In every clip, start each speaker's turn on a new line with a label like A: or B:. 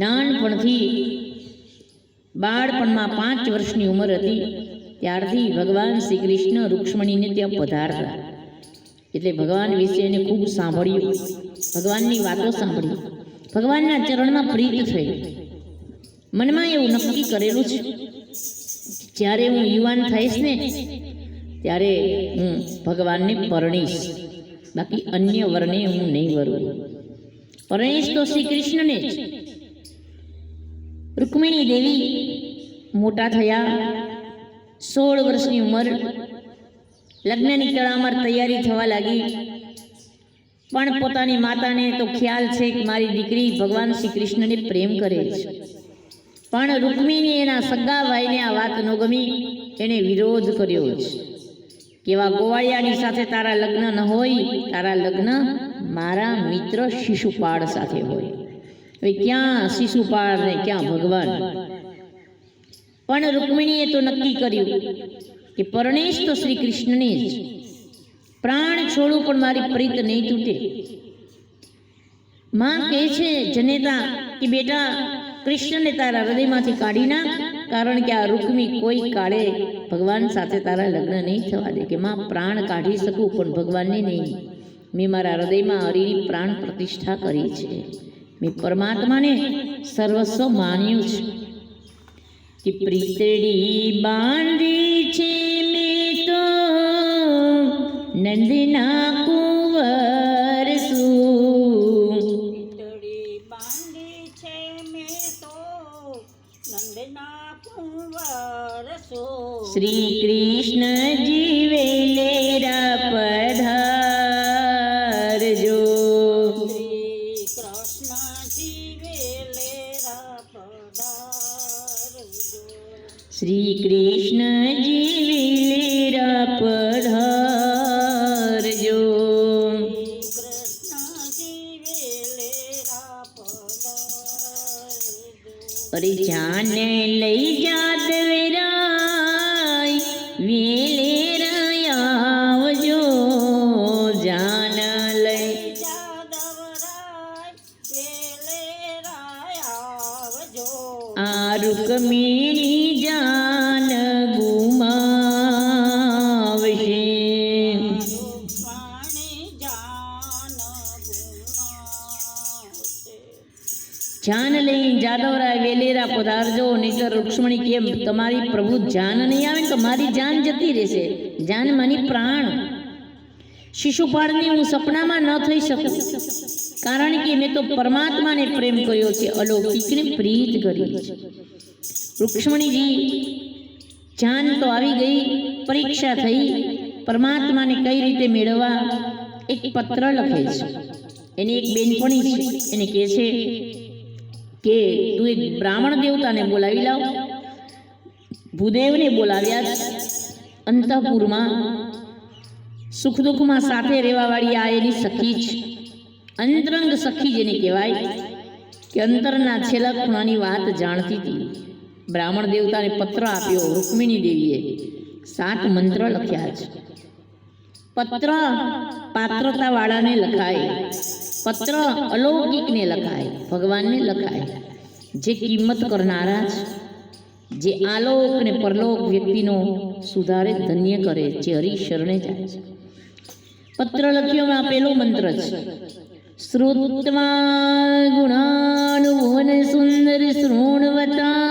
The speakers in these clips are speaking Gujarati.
A: નાનપણથી બાળપણમાં પાંચ વર્ષની ઉંમર હતી. ત્યારથી ભગવાન શ્રી કૃષ્ણ રૂક્ષ્મણીને ત્યાં પધારતા. એટલે ભગવાન વિશે એને ખૂબ સાંભળ્યું. ભગવાનની વાતો સાંભળી. ભગવાનના ચરણમાં પ્રીત થઈ. મનમાં એવું નક્કી કરેલું છે જ્યારે હું યુવાન થઈશ ને, ત્યારે હું ભગવાનને પરણીશ. બાકી અન્ય વર્ણે હું નહીં વરું. પરણીશ તો શ્રી કૃષ્ણને જ. રૂકમિણી દેવી મોટા થયા, સોળ વર્ષની ઉંમર, લગ્નની તડામાર તૈયારી થવા લાગી. પણ પોતાની માતાને તો ખ્યાલ છે કે મારી દીકરી ભગવાન શ્રી કૃષ્ણને પ્રેમ કરે છે પણ રૂકમિણી એના સગા ભાઈને આ વાત ન ગમી, એણે વિરોધ કર્યો છે કેવા ગોવાળિયાની સાથે તારા લગ્ન ન હોય, તારા લગ્ન મારા મિત્ર શિશુપાળ સાથે હોય. હવે ક્યાં શિશુપાળ ને ક્યાં ભગવાન? પણ રૂકમિણીએ તો નક્કી કર્યું કે પરણેશ તો શ્રી કૃષ્ણને જ. પ્રાણ છોડું પણ મારી પ્રીત નહીં તૂટે. માં કહે છે, જનેતા, કે બેટા, કૃષ્ણને તારા હૃદયમાંથી કાઢી નાખ, કારણ કે આ રૂકમી કોઈ કાળે ભગવાન સાથે તારા લગ્ન નહીં થવા દે, કે માં પ્રાણ કાઢી શકું, પણ ભગવાનને નહીં. મેં મારા હૃદયમાં હરિની પ્રાણ પ્રતિષ્ઠા કરી છે. મેં પરમાત્માને સર્વસ્વ માન્યું છે કે પ્રીતડી બાંધી છે મેં તો નંદના કુંવર શું
B: બાંધી છે મેં તો નંદના કુંવર સો
A: શ્રી કૃષ્ણ લઈ
B: જાદવરાય
A: વેલેરા પધારજો નહીતર રૂક્ષ્મણી કેમ? તમારી પ્રભુ જાન નહીં આવે તો મારી જાન જતી રહેશે. જાન માની પ્રાણ. શિશુપાળની હું સપનામાં ન થઈ શકું. કારણ કે મેં તો પરમાત્માને પ્રેમ કર્યો છે, અલૌકિકને પ્રીત કરી છે. રૂક્ષ્મણીજી, જાન તો આવી ગઈ, પરીક્ષા થઈ. પરમાત્માને કઈ રીતે મેળવવા? એક પત્ર લખે છે. એની એક બેનપણી છે. એને કહે છે કે તું એક બ્રાહ્મણ દેવતાને બોલાવી લાવ. ભૂદેવને બોલાવ્યા અંતઃપુરમાં સુખ દુઃખમાં સાથે રહેવાવાળી આ એની સખી જ, અંતરંગ સખી જેને કહેવાય, કે અંતરના છેલ્લા ખૂણાની વાત જાણતી હતી. બ્રાહ્મણ દેવતાને પત્ર આપ્યો, રૂકમિણી દેવીએ સાત મંત્ર લખ્યા છે પત્ર પાત્રતાવાળાને લખાય. પત્ર અલૌકિકને લખાય, ભગવાનને લખાય. જે કિંમત કરનારા છે જે આલોક ને પરલોક વ્યક્તિનો સુધારે ધન્ય કરે, જે હરિ શરણે જાય છે. પત્ર લખ્યોમાં પેલો મંત્ર છે શ્રુત્વા ગુણાનુભવન સુંદર શૃણવતામ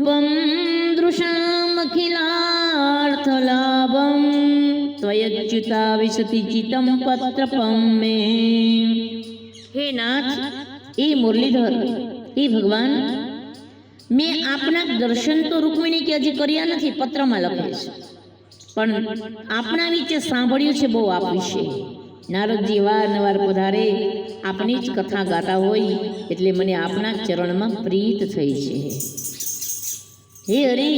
A: રૂપમ દૃશામખિલાર્થલાભમ ત્વયચ્યુતા વિશતિ ચિતમ પત્રપમ મે હે નાથ એ મુરલીધર એ ભગવાન મેં આપના દર્શન તો રૂકમિણી કે હજી કર્યા નથી, પત્રમાં લખે છે. પણ આપના વિશે સાંભળ્યું છે બહુ આપ વિશે. નારદજી વારંવાર પધારે, આપની જ કથા ગાતા હોય, એટલે મને આપના ચરણમાં પ્રીત થઈ છે. હે હરિ,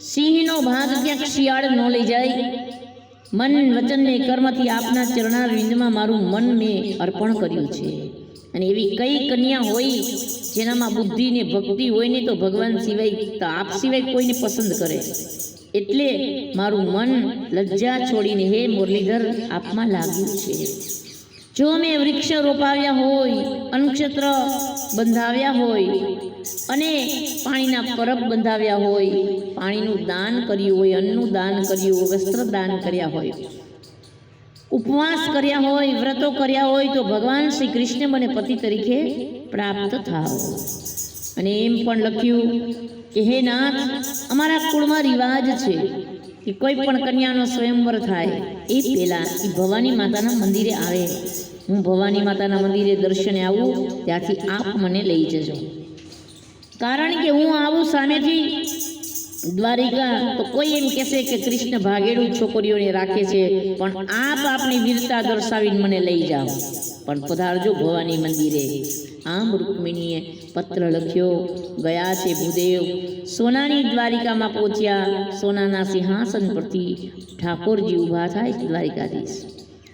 A: સિંહનો ભાગ ક્યાંક શિયાળ ન લઈ જાય? મન વચન ને કર્મથી આપના ચરણારવિંદમાં મારું મન મેં અર્પણ કર્યું છે. અને એવી કઈ કન્યા હોય જેનામાં બુદ્ધિ ને ભક્તિ હોય ને તો ભગવાન સિવાય તો આપ સિવાય કોઈને પસંદ કરે. એટલે મારું મન લજ્જા છોડીને હે મુરલીધર, આપમાં લાગ્યું છે. જો મેં વૃક્ષ રોપાવ્યા હોય, અનક્ષત્ર બંધાવ્યા હોય અને પાણીના પરબ બંધાવ્યા હોય, પાણીનું દાન કર્યું હોય, અન્નનું દાન કર્યું હોય, વસ્ત્ર દાન કર્યા હોય. ઉપવાસ કર્યા હોય, વ્રતો કર્યા હોય તો ભગવાન શ્રી કૃષ્ણ મને પતિ તરીકે પ્રાપ્ત થાવ અને એમ પણ લખ્યું કે, હે નાથ, અમારા કુળમાં રિવાજ છે. કે કોઈ પણ કન્યાનો સ્વયંવર થાય, એ પહેલાં એ ભવાની માતાના મંદિરે આવે. હું ભવાની માતાના મંદિરે દર્શને આવું, ત્યાંથી આપ મને લઈ જજો. કારણ કે હું આવું સામેથી દ્વારિકા, તો કોઈ એમ કહેશે કે કૃષ્ણ ભાગેડું છોકરીઓને રાખે છે, પણ આપ આપની વીરતા દર્શાવીને મને લઈ જાઓ. પણ પધારજો ભવાની મંદિરે. આમ રૂકમિણીએ પત્ર લખ્યો, ગયા છે ભૂદેવ. સોનાની દ્વારિકામાં પહોંચ્યા, સોનાના સિંહાસન પરથી ઠાકોરજી ઊભા થાય દ્વારિકાધીશ.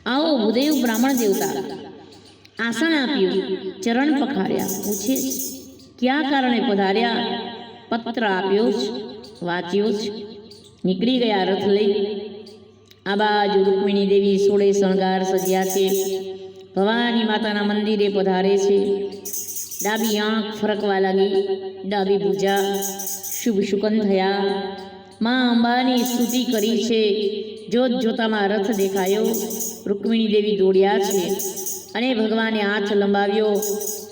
A: આવો ભૂદેવ બ્રાહ્મણ દેવતા, આસન આપ્યું, ચરણ પખાડ્યા પૂછે, કયા કારણે પધાર્યા? પત્ર આપ્યો વાંચ્યો જ. નીકળી ગયા રથ લઈ. આ બાજુ રૂકમિણી દેવી સોળે શણગાર સજ્યા છે. ભવાની માતાના મંદિરે પધારે છે. ડાબી આંખ ફરકવા લાગી. ડાબી ભૂજા શુભ શુકન થયા. માં અંબાની સ્તુતિ કરી છે. જોત જોતામાં રથ દેખાયો. રૂકમિણી દેવી દોડ્યા છે અને ભગવાને હાથ લંબાવ્યો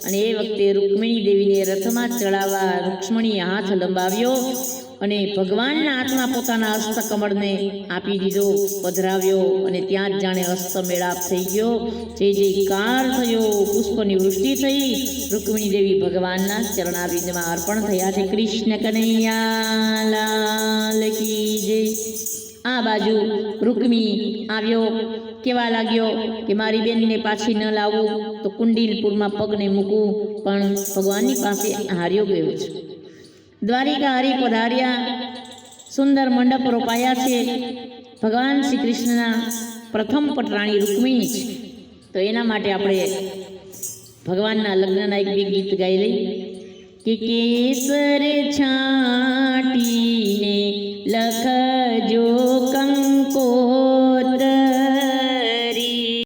A: અને એ વખતે રૂકમિણી દેવીને રથમાં ચડાવવા રૂક્ષ્મણીએ હાથ લંબાવ્યો. અને ભગવાનના હાથમાં પોતાના હસ્તકમળને આપી દીધો, પધરાવ્યો અને ત્યાં જ જાણે હસ્ત મેળાપ થઈ ગયો. જે જે કાર થયો, પુષ્પની વૃષ્ટિ થઈ, રૂકમિણી દેવી ભગવાનના ચરણાબિંદમાં અર્પણ થયા છે. કૃષ્ણ કનૈયા, લાલ કી જય. આ બાજુ રૂકમી આવ્યો. કેવા લાગ્યો કે મારી બેનને પાછી ન લાવું? તો કુંડીલપુરમાં પગને મૂકવું પણ ભગવાનની પાસે હાર્યો ગયો છે. દ્વારિકા હરિ પધાર્યા. સુંદર મંડપ રોપાયા છે. ભગવાન શ્રી કૃષ્ણના પ્રથમ પટરાણી રૂકમિણી છે. તો એના માટે આપણે ભગવાનના લગ્નના એક બે ગીત ગાઈ લઈ કે કેસર છાટીને લખજો.